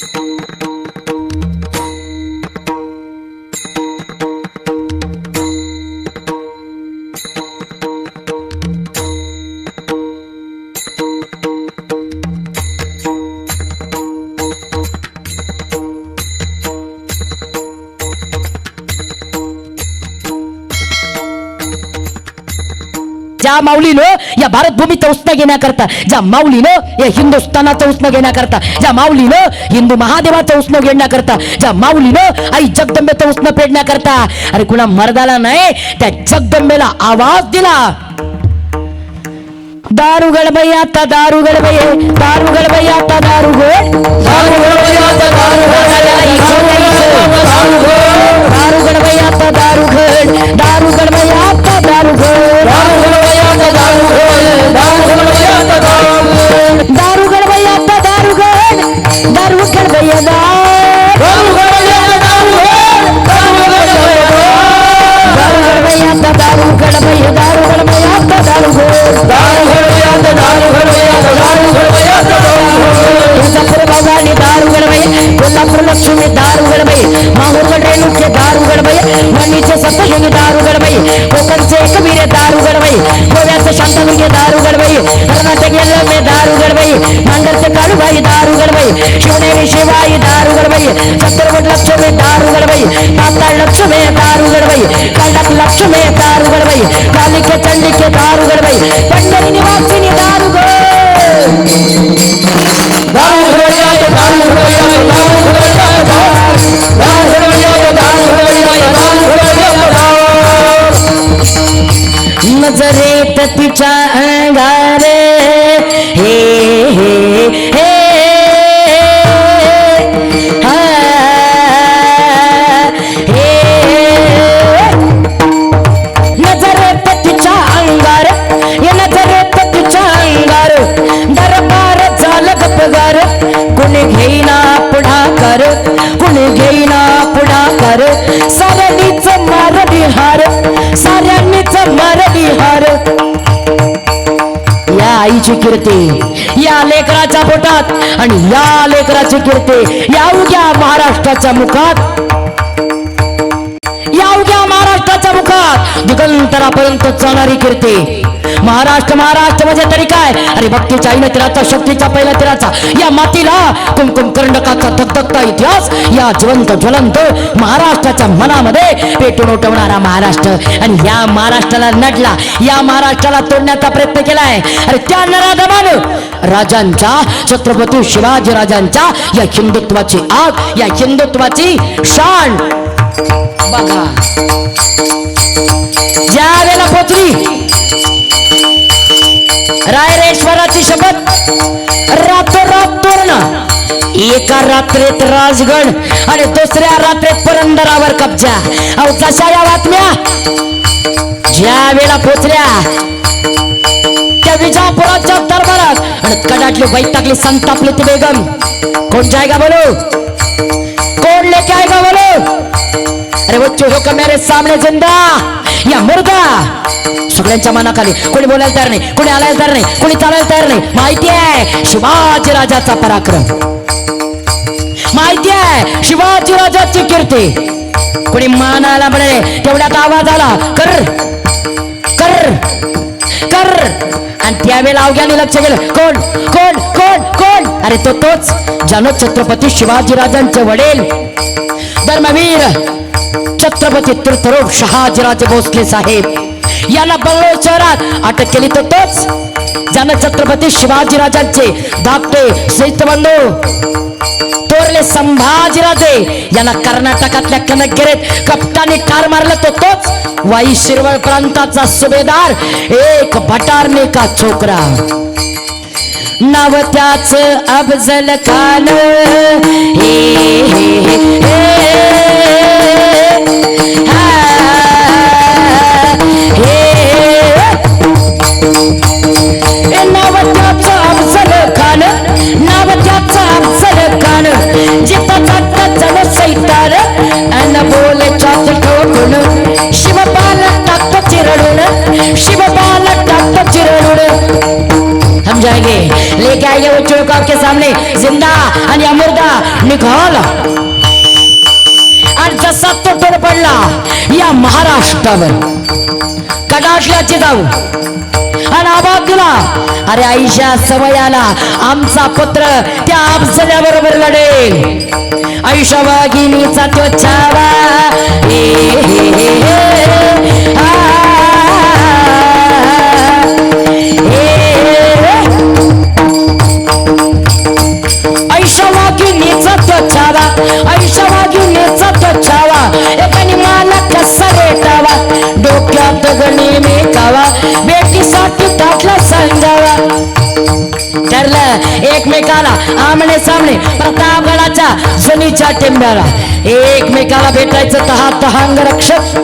Thank you. ज्या माऊलीनं या भारत भूमीचं उष्ण घेण्याकरता ज्या माऊलीनं या हिंदुस्थानाचं उष्ण घेण्याकरता ज्या माऊलीनं हिंदू महादेवाचं उष्ण घेण्याकरता ज्या माऊलीनं आई जगदंबेचं उष्ण पेडण्याकरता अरे कुणा मर्दाला नाही त्या जगदंबेला आवाज दिला. दारुगड गडबई आता दारुगड गडबई दारुगड गडबई आता दारुगड दारुगड लक्ष्मी दारू गडबई कालिके चंडिके दारू गडबई पंढरी निवासिनी दारू गड नजरेत तिच्या अंगारे हे हे आईची कीर्ती. या लेकराच्या पोटात आणि या लेकराची कीर्ती. या घ्या महाराष्ट्राच्या मुखात. या घ्या महाराष्ट्राच्या मुखात. दिगंतरापर्यंत जाणारी कीर्ती. महाराष्ट्र महाराष्ट्र म्हणजे तरी काय? अरे भक्तीच्या आईने तिराचा शक्तीचा पहिला तिराचा या मातीला कुमकुम कर्णकाचा धकधकता इतिहास या जिवंत ज्वलंत महाराष्ट्राच्या मनामध्ये पेटून उठवणारा महाराष्ट्र. आणि या महाराष्ट्राला नडला या महाराष्ट्राला तोडण्याचा प्रयत्न केलाय. अरे त्या नराधमान राजांच्या छत्रपती शिवाजी राजांच्या या हिंदुत्वाची आग या हिंदुत्वाची शान बघा. ज्या वेळेला पोचली रायरेश्वराची शपथ रातोरात तोरण एका रात्रीत राजगड आणि दुसऱ्या रात्रीत पुरंदरावर कब्जा. अहो जशा या बातम्या ज्या वेळेला पोचल्या त्या विजापुराच्या दरबारात आणि कडाटली वैतागली संतापली ती बेगम. कोण जायगा बोलू? अरे वो का मेरे सामने जिंदा. या मुर्दा. सगळ्यांच्या मनाखाली कोणी बोलायला तयार नाही कोणी आलायला तयार नाही कोणी चालायला तयार नाही. माहिती आहे शिवाजी राजाचा पराक्रम. माहिती आहे शिवाजी राजाची कीर्ती. कोणी मानाला म्हणे तेवढ्यात आवाज आला कर कर कर. आणि त्यावेळेला अवघ्याने लक्ष गेलं कोण कोण कोण कोण? अरे तो तोच ज्यानं छत्रपती शिवाजी राजांचे वडील. धर्मवीर छत्रपती तीर्थरूप शहाजीराजे भोसले साहेब. याला बंगलोर शहरात अटक केली तर तोच. ज्यानं छत्रपती शिवाजीराजांचे धाकटे श्रीतबंधू तोरले संभाजीराजे याला कर्नाटकातल्या कनकगिरीत कपटाने ठार मारलं तो तोच. वाई शिरवळ प्रांताचा सुभेदार एक भटारने का छोकरा? नाव त्याच अफजल खान. हे हे, हे, लेके आइए वो चोर को आपके सामने। जिंदा आणि अमृता निघाला आणि जसा तो टोळ पडला या महाराष्ट्रावर कडाटल्याची जाऊ। आणि आवाज दिला। अरे आईशा समयाला आमचा पुत्र त्या आपसल्या बरोबर लढेल। आयुष्या वाघिनीचा तो छावा एकमेकाला आमने सामने प्रतापगडाच्या जुनीच्या टेंब्याला. एकमेकाला भेटायचं तहा तहांग रक्षक.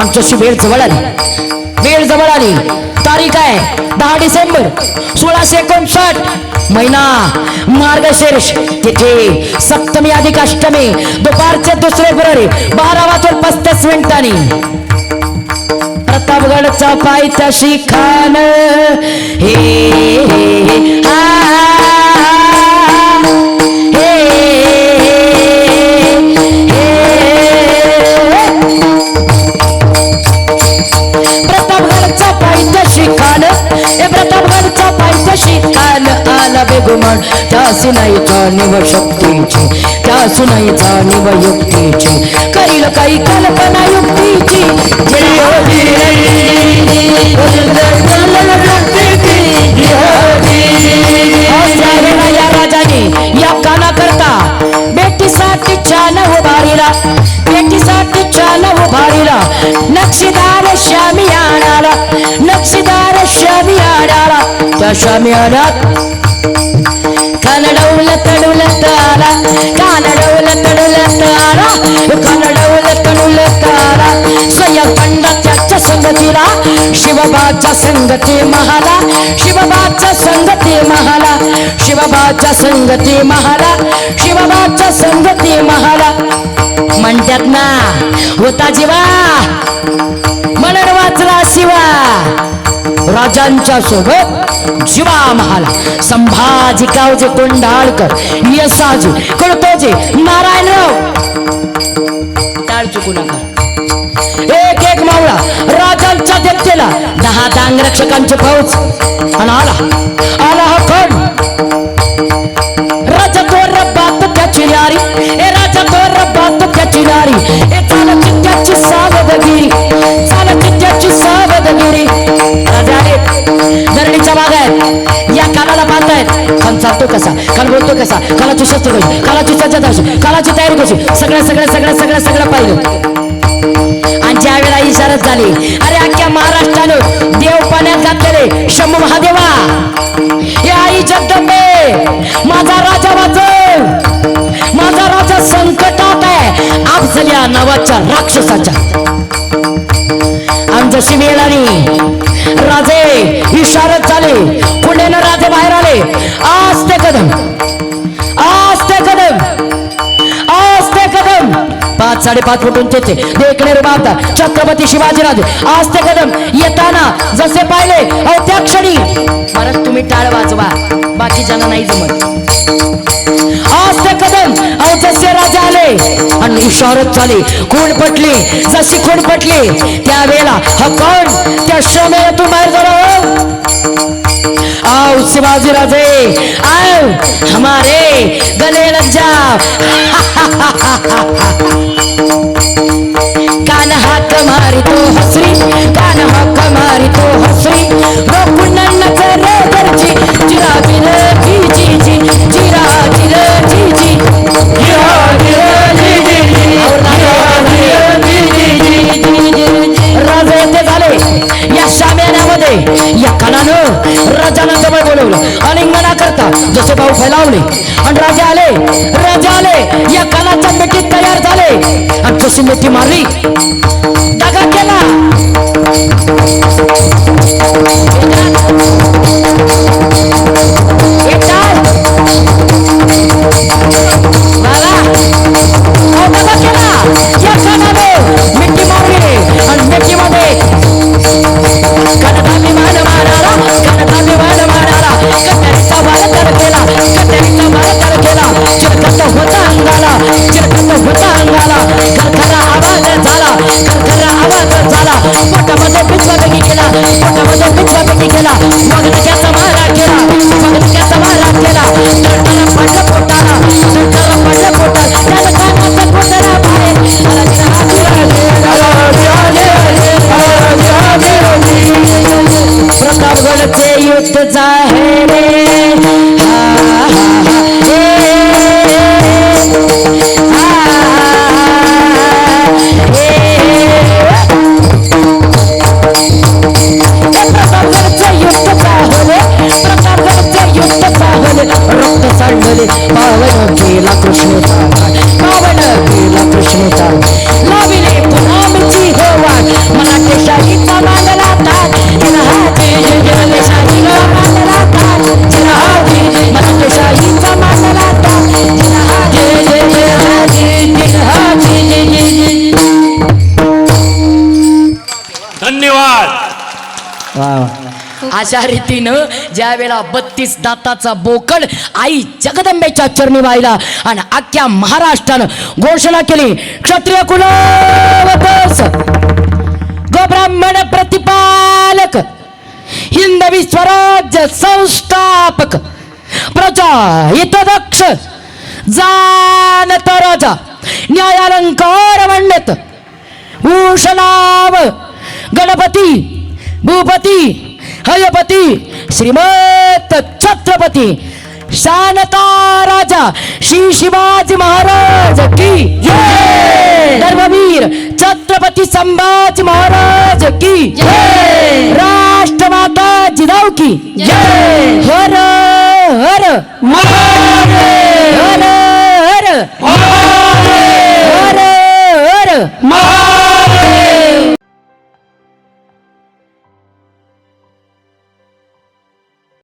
आमच्याशी वेळ जवळ आली. वेळ जवळ आली. तारीख आहे दहा डिसेंबर सोळाशे एकोणसाठ. महिना मार्गशीर्ष तिथे सप्तमी अधिक अष्टमी दुपारचे दुसरे फेब्रुवारी बारा वाजून पस्तीस मिनिटांनी. प्रतापगडचा पायचा शिखान हे प्रतापगडचा पायथ्याशी शिखान हे प्रतापगडचा पायथ्याशी शिखान आला बेगुमान. त्या सुनाईचा निव शक्तीची त्या सुनाईचा निव युक्तीची. करील काही कल्पना युक्तीची. या राजाने या काना करता बेटीसाठी छान उभारीला बेटीसाठी छान उभारीला. नक्षीदार श्यामी आणाला नक्षीदार श्यामी आणाला. त्या श्यामी आणात कानडवल तडुल तारा कानडवल तडुल तारा कानडवल तडुल तारा सय पंडाच्या संगतीला शिवबाच्या संगती महाला शिवबाच्या संगती महाला शिवबाच्या संगती महाला शिवबाच्या संगती महाला म्हणतात ना होता जीवा मनन वाचला शिवा राजांच्या सोबत जीवा महाला. संभाजी कावजे कोंडाळकर यसाजी कडतोजे नारायणराव. टाळ चुकू नका. एक एक मावळा राजांच्या देवतेला दहा दांगरक्षकांची फौज. आणि आला जातो कसा? काल बोलतो कसा? कालाची शस्त्र कशी कालाची चर्चा कशी कालाची तयारी कशी? सगळ्या सगळ्या सगळ्या सगळ्या सगळं पाहिलं. आणि ज्या वेळेला इशारत झाली अरे अख्ख्या महाराष्ट्रानं देव पाण्यात घातलेले शंभू महादेवा. हे आई जगदंबे माझा राजा वाचव. माझा राजा संकटात आहे. अफजल्या नावाच्या राक्षसाच्या. जशी वेळ आली. राजे इशारत झाले. पुण्यानं राजे बाहेर आले. आज ते कदम. आज ते कदम. आज ते कदम. पाच साडेपाच फुट उंचीचे देखणे रुबाबदा छत्रपती शिवाजीराजे आज ते कदम. येताना जसे पाहिले अहो त्या क्षणी. परत तुम्ही टाळ वाजवा. बाकी ज्यांना नाही जमत. आणि इशारत झाली. खूण पटली? जशी कोण पटली? त्यावेळेला हा कोण त्या श्रमेतून बाहेर झाला आओ शिवाजी राजे. आओ हमारे गले लग जा कान हाथ मारी तो हसरी कान हाथ Hey! अशा रीतीनं ज्या वेळेला बत्तीस दाताचा बोकड आई जगदंबेच्या चरणी वाहिला आणि अख्ख्या महाराष्ट्रानं घोषणा केली क्षत्रिय कुलवतस गोब्राह्मण प्रतिपालक हिंदवी स्वराज्य संस्थापक प्रजा हितदक्ष जानत राजा न्यायालंकार म्हणत भूषणाव गणपती भूपती हयपती श्रीमंत छत्रपती शानता राजा श्री शिवाजी महाराज की जय धर्मवीर छत्रपती संभाजी महाराज की जय राष्ट्रमाता जिजाऊ की जय हर हर महादेव